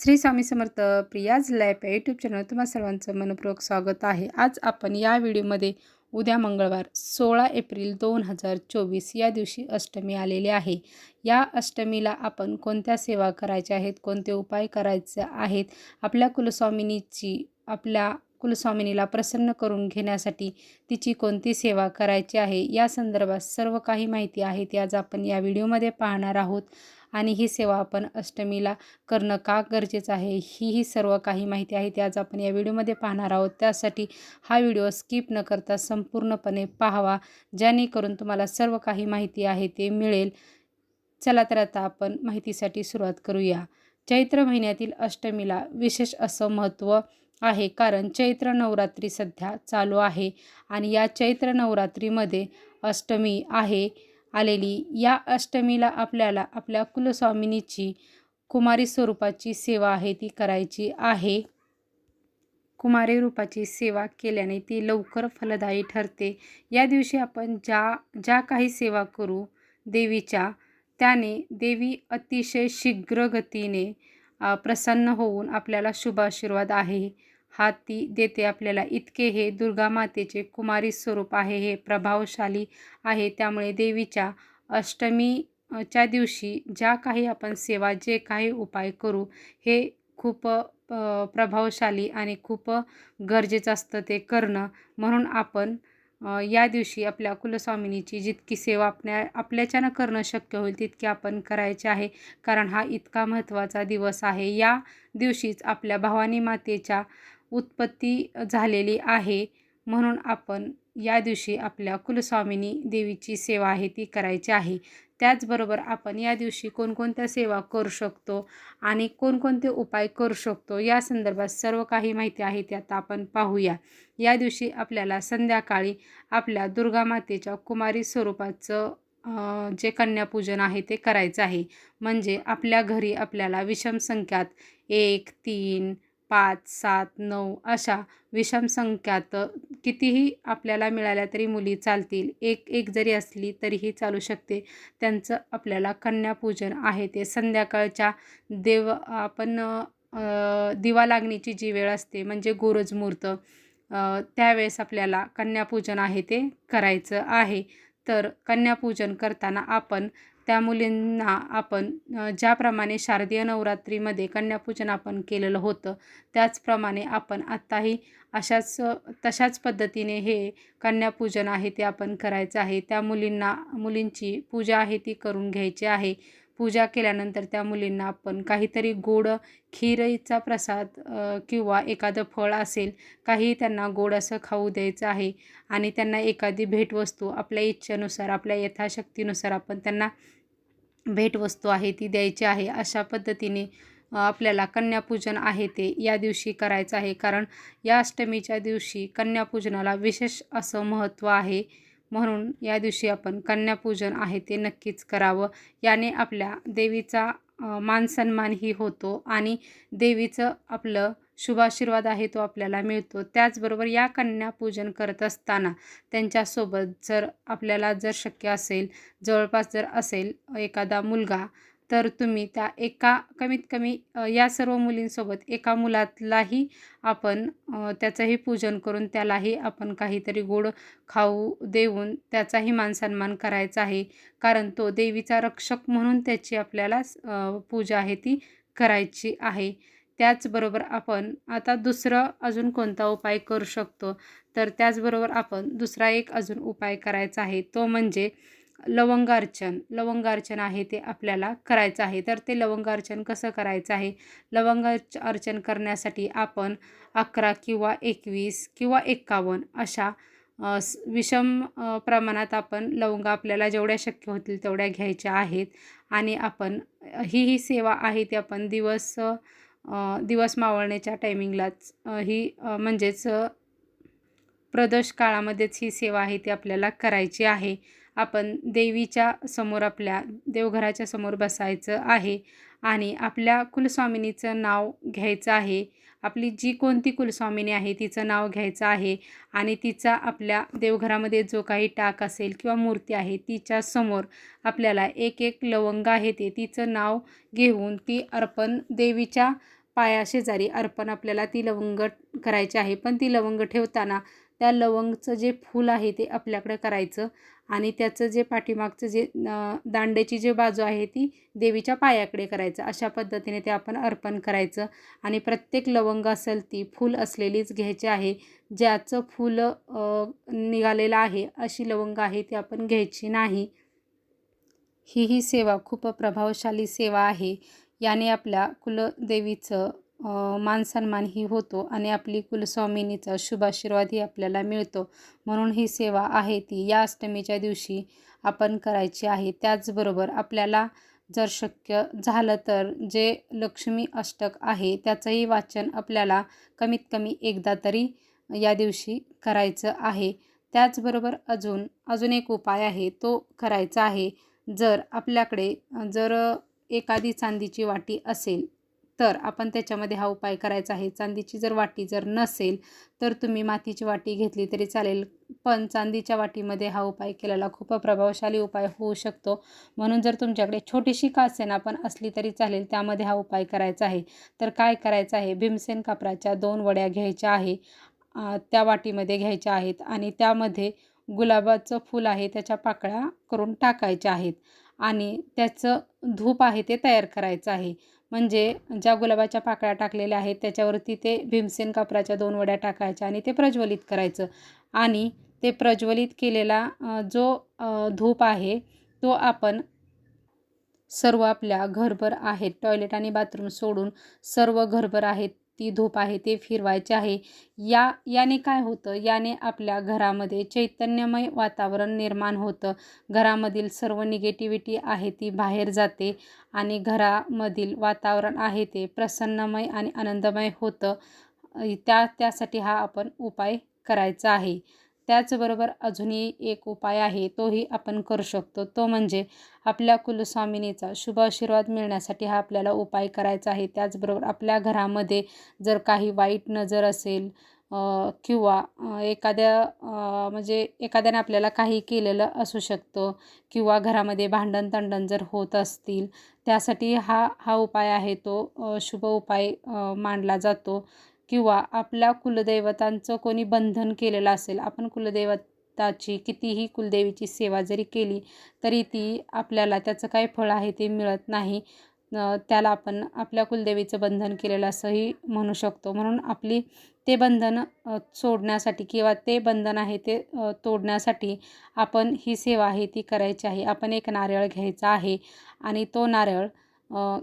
Shri Swami Samarth Priya's lap या YouTube channel तुम्हा सर्वांचं मनपूर्वक स्वागत आहे. आज आपण या व्हिडिओमध्ये उद्या मंगळवार सोळा एप्रिल दोन हजार चोवीस या दिवशी अष्टमी आलेली आहे. या अष्टमीला आपण कोणत्या सेवा करायच्या आहेत कोणते उपाय करायचे आहेत आपल्या कुलस्वामिनीची आपल्या कुलस्वामिनीला प्रसन्न करून घेण्यासाठी तिची कोणती सेवा करायची आहे या संदर्भात सर्व काही माहिती आहे ती आज आपण या व्हिडिओमध्ये पाहणार आहोत. आणि ही सेवा आपण अष्टमीला करणं का गरजेचं आहे? ही ही सर्व काही माहिती आहे. ती आज आपण या व्हिडिओमध्ये पाहणार आहोत. त्यासाठी हा व्हिडिओ स्किप न करता संपूर्णपणे पाहावा. जेणेकरून तुम्हाला सर्व काही माहिती आहे ते मिळेल. चला तर आता आपण माहितीसाठी सुरुवात करूया. चैत्र महिन्यातील अष्टमीला विशेष असं महत्त्व आहे. कारण चैत्र नवरात्री सध्या चालू आहे. आणि या चैत्र नवरात्रीमध्ये अष्टमी आहे. आलेली या अष्टमीला आपल्याला आपल्या कुलस्वामिनीची कुमारी स्वरूपाची सेवा आहे ती करायची आहे. कुमारी रूपाची सेवा केल्याने ती लवकर फलदायी ठरते. या दिवशी आपण ज्या ज्या काही सेवा करू देवीच्या त्याने देवी अतिशय शीघ्र गतीने प्रसन्न होऊन आपल्याला शुभाशीर्वाद आहे. हात ती देते आपल्याला. इतके हे दुर्गा मातेचे कुमारी स्वरूप आहे हे प्रभावशाली आहे. त्यामुळे देवीच्या अष्टमीच्या दिवशी ज्या काही आपण सेवा जे काही उपाय करू हे खूप प्रभावशाली आणि खूप गरजेचं असतं ते करणं. म्हणून आपण या दिवशी आपल्या कुलस्वामिनीची जितकी सेवा आपल्या आपल्याच्यानं करणं शक्य होईल तितकी आपण करायचे आहे. कारण हा इतका महत्त्वाचा दिवस आहे. या दिवशीच आपल्या भवानी मातेच्या उत्पत्ती झालेली आहे. म्हणून आपण या दिवशी आपल्या कुलस्वामिनी देवीची सेवा आहे ती करायची आहे. त्याचबरोबर आपण या दिवशी कोणकोणत्या सेवा करू शकतो आणि कोणकोणते उपाय करू शकतो या संदर्भात सर्व काही माहिती आहे ते आता आपण पाहूया. या दिवशी आपल्याला संध्याकाळी आपल्या दुर्गा मातेच्या कुमारी स्वरूपाचं जे कन्यापूजन आहे ते करायचं आहे. म्हणजे आपल्या घरी आपल्याला विषम संख्यात एक तीन पाच सात नऊ अशा विषम संख्यात कितीही आपल्याला मिळाल्या तरी मुली चालतील. एक एक जरी असली तरीही चालू शकते. त्यांचं आपल्याला कन्यापूजन आहे ते. संध्याकाळच्या देव आपण दिवा लागणीची जी वेळ असते म्हणजे गोरज मुहूर्त त्यावेळेस आपल्याला कन्यापूजन आहे ते करायचं आहे. तर कन्यापूजन करताना आपण त्या मुलींना आपण ज्याप्रमाणे शारदीय नवरात्रीमध्ये कन्यापूजन आपण केलेलं होतं त्याचप्रमाणे आपण आत्ताही अशाच तशाच पद्धतीने हे कन्यापूजन आहे ते आपण करायचं आहे. त्या मुलींना मुलींची पूजा आहे ती करून घ्यायची आहे. पूजा केल्यानंतर त्या मुलींना आपण काहीतरी गोड खीरचा प्रसाद किंवा एखादं फळ असेल काही त्यांना गोड असं खाऊ द्यायचं आहे. आणि त्यांना एखादी भेटवस्तू आपल्या इच्छेनुसार आपल्या यथाशक्तीनुसार आपण त्यांना भेटवस्तू आहे ती द्यायची आहे अशा पद्धतीने आपल्याला कन्यापूजन आहे ते या दिवशी करायचं आहे. कारण या अष्टमीच्या दिवशी कन्यापूजनाला विशेष असं महत्त्व आहे. म्हणून या दिवशी आपण कन्यापूजन आहे ते नक्कीच करावं. याने आपल्या देवीचा मानसन्मानही होतो आणि देवीचं आपलं शुभाशीर्वाद आहे तो आपल्याला मिळतो. त्याचबरोबर या कन्या पूजन करत असताना त्यांच्यासोबत जर आपल्याला जर शक्य असेल जवळपास जर असेल एखादा मुलगा तर तुम्ही त्या एका कमीत कमी या सर्व मुलींसोबत एका मुलातलाही आपण त्याचंही पूजन करून त्यालाही आपण काहीतरी गोड खाऊ देऊन त्याचाही मानसन्मान करायचा आहे. कारण तो देवीचा रक्षक म्हणून त्याची आपल्याला पूजा आहे ती करायची आहे. त्याचबरोबर आपण आता दुसरं अजून कोणता उपाय करू शकतो? तर त्याचबरोबर आपण दुसरा एक अजून उपाय करायचा आहे तो म्हणजे लवंगार्चन. लवंगार्चन आहे ते आपल्याला करायचं आहे. तर ते लवंगार्चन कसं करायचं आहे? लवंग अर्चन करण्यासाठी आपण अकरा किंवा एकवीस किंवा एक्कावन्न अशा विषम प्रमाणात आपण लवंग आपल्याला जेवढ्या शक्य होतील तेवढ्या घ्यायच्या आहेत. आणि आपण ही ही सेवा आहे ती आपण दिवस दिवस मावळण्याच्या टायमिंगलाच ही म्हणजेच प्रदोष काळामध्येच ही सेवा आहे ती आपल्याला करायची आहे. आपण देवीच्या समोर आपल्या देवघराच्या समोर बसायचं आहे आणि आपल्या कुलस्वामिनीचं नाव घ्यायचं आहे. आपली जी कोणती कुलस्वामिनी आहे तिचं नाव घ्यायचं आहे आणि तिचा आपल्या देवघरामध्ये जो काही टाक असेल किंवा मूर्ती आहे तिच्या समोर आपल्याला एक एक लवंग आहे ते तिचं नाव घेऊन ती अर्पण देवीच्या पायाशेजारी अर्पण आपल्याला ती लवंग करायची आहे. पण ती लवंग ठेवताना त्या लवंगचं जे फूल आहे ते आपल्याकडे करायचं आणि त्याचं जे पाठीमागचं जे दांड्याची जे बाजू आहे ती देवीच्या पायाकडे करायचं. अशा पद्धतीने ते आपण अर्पण करायचं आणि प्रत्येक लवंग असेल ती फूल असलेलीच घ्यायची आहे. ज्याचं फूल निघालेलं आहे अशी लवंग आहे ती आपण घ्यायची नाही. ही ही सेवा खूप प्रभावशाली सेवा आहे. याने आपल्या कुलदेवीचं मान सन्मानही होतो आणि आपली कुलस्वामिनीचा शुभाशीर्वादही आपल्याला मिळतो. म्हणून ही सेवा आहे ती या अष्टमीच्या दिवशी आपण करायची आहे. त्याचबरोबर आपल्याला जर शक्य झालं तर जे लक्ष्मी अष्टक आहे त्याचंही वाचन आपल्याला कमीत कमी एकदा तरी या दिवशी करायचं आहे. त्याचबरोबर अजून अजून एक उपाय आहे तो करायचा आहे. जर आपल्याकडे जर एखादी चांदीची वाटी असेल तर आपण त्याच्यामध्ये हा उपाय करायचा आहे. चांदीची जर वाटी जर नसेल तर तुम्ही मातीची वाटी घेतली तरी चालेल. पण चांदीच्या वाटीमध्ये हा उपाय केलेला खूप प्रभावशाली उपाय होऊ शकतो. म्हणून जर तुमच्याकडे छोटीशी कासेना पण असली तरी चालेल त्यामध्ये हा उपाय करायचा आहे. तर काय करायचं आहे? भीमसेन कापराच्या दोन वड्या घ्यायच्या आहे त्या वाटीमध्ये घ्यायच्या आहेत आणि त्यामध्ये गुलाबाचं फूल आहे त्याच्या पाकळ्या करून टाकायच्या आहेत आणि त्याचं धूप आहे ते तयार करायचं आहे. म्हणजे ज्या गुलाबाच्या पाकळ्या टाकलेल्या आहेत त्याच्यावरती ते भीमसेन कापराच्या दोन वड्या टाकायच्या आणि ते प्रज्वलित करायचं. आणि ते प्रज्वलित केलेला जो धूप आहे तो आपण सर्व आपल्या घरभर आहेत टॉयलेट आणि बाथरूम सोडून सर्व घरभर आहेत ती धूप आहे ते फिरवायचे आहे. या याने काय होतं? याने आपल्या घरामध्ये चैतन्यमय वातावरण निर्माण होतं. घरामधील सर्व निगेटिव्हिटी आहे ती बाहेर जाते आणि घरामधील वातावरण आहे ते प्रसन्नमय आणि आनंदमय होतं. त्या त्यासाठी हा आपण उपाय करायचा आहे. त्याचबरोबर अजूनही एक उपाय आहे तोही आपण करू शकतो. तो म्हणजे आपल्या कुलस्वामिनीचा शुभ आशीर्वाद मिळण्यासाठी हा आपल्याला उपाय करायचा आहे. त्याचबरोबर आपल्या घरामध्ये जर काही वाईट नजर असेल किंवा एखाद्या म्हणजे एखाद्याने आपल्याला काही केलेलं असू शकतं किंवा घरामध्ये भांडण तांडण जर होत असतील त्यासाठी हा हा उपाय आहे. तो शुभ उपाय मानला जातो. किंवा आपल्या कुलदैवतांचं कोणी बंधन केलेलं असेल आपण कुलदैवताची कितीही कुलदेवीची सेवा जरी केली तरी ती आपल्याला त्याचं काय फळ आहे ते मिळत नाही. त्याला आपण आपल्या कुलदेवीचं बंधन केलेलं असंही म्हणू शकतो. म्हणून आपली ते बंधन सोडण्यासाठी किंवा ते बंधन आहे ते तोडण्यासाठी आपण ही सेवा आहे ती करायची आहे. आपण एक नारळ घ्यायचा आहे आणि तो नारळ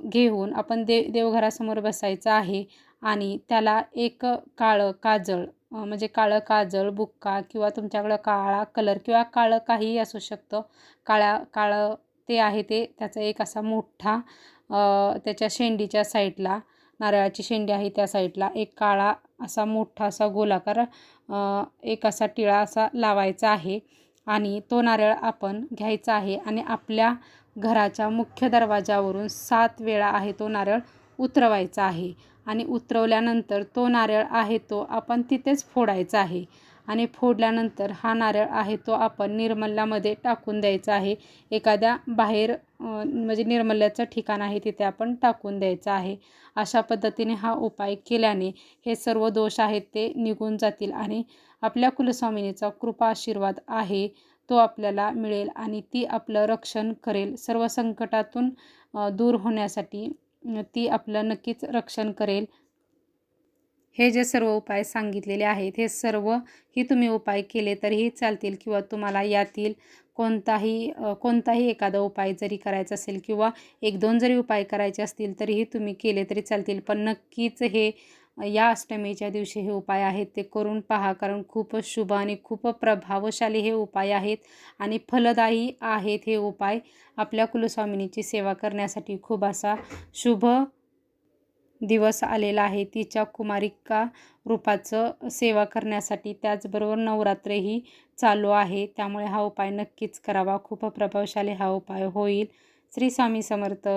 घेऊन आपण दे देवघरासमोर बसायचं आहे. आणि त्याला एक काळं काजळ म्हणजे काळं काजळ बुक्का किंवा तुमच्याकडं काळा कलर किंवा काळं काहीही असू शकतं. काळ्या काळं ते आहे ते त्याचा एक असा मोठा त्याच्या शेंडीच्या साईडला नारळाची शेंडी आहे त्या साईडला एक काळा असा मोठा असा गोलाकार एक असा टिळा असा लावायचा आहे. आणि तो नारळ आपण घ्यायचा आहे आणि आपल्या घराच्या मुख्य दरवाजावरून सात वेळा आहे तो नारळ उतरवायचा आहे. आणि उतरवल्यानंतर तो नारळ आहे तो आपण तिथेच फोडायचा आहे. आणि फोडल्यानंतर हा नारळ आहे तो आपण निर्मल्यामध्ये टाकून द्यायचा आहे. एखाद्या बाहेर म्हणजे निर्मल्याचं ठिकाण आहे तिथे आपण टाकून द्यायचं आहे. अशा पद्धतीने हा उपाय केल्याने हे सर्व दोष आहेत ते निघून जातील आणि आपल्या कुलस्वामिनीचा कृपा आशीर्वाद आहे तो आपल्याला मिळेल आणि ती आपलं रक्षण करेल. सर्व संकटातून दूर होण्यासाठी ती आपलं नक्कीच रक्षण करेल. हे जे सर्व उपाय सांगितलेले आहेत हे सर्व ही तुम्ही उपाय केले तरीही चालतील किंवा तुम्हाला यातील कोणताही कोणताही एखादा उपाय जरी करायचा असेल किंवा एक दोन जरी उपाय करायचे असतील तरीही तुम्ही केले तरी चालतील. पण नक्कीच हे या अष्टमीच्या दिवशी हे उपाय आहेत ते करून पहा. कारण खूपच शुभ आणि खूप प्रभावशाली हे उपाय आहेत आणि फलदायी आहेत हे उपाय. आपल्या कुलस्वामिनीची सेवा करण्यासाठी खूप असा शुभ दिवस आलेला आहे. तिच्या कुमारिका रूपाचं सेवा करण्यासाठी त्याचबरोबर नवरात्रही चालू आहे. त्यामुळे हा उपाय नक्कीच करावा. खूप प्रभावशाली हा उपाय होईल. श्री स्वामी समर्थ.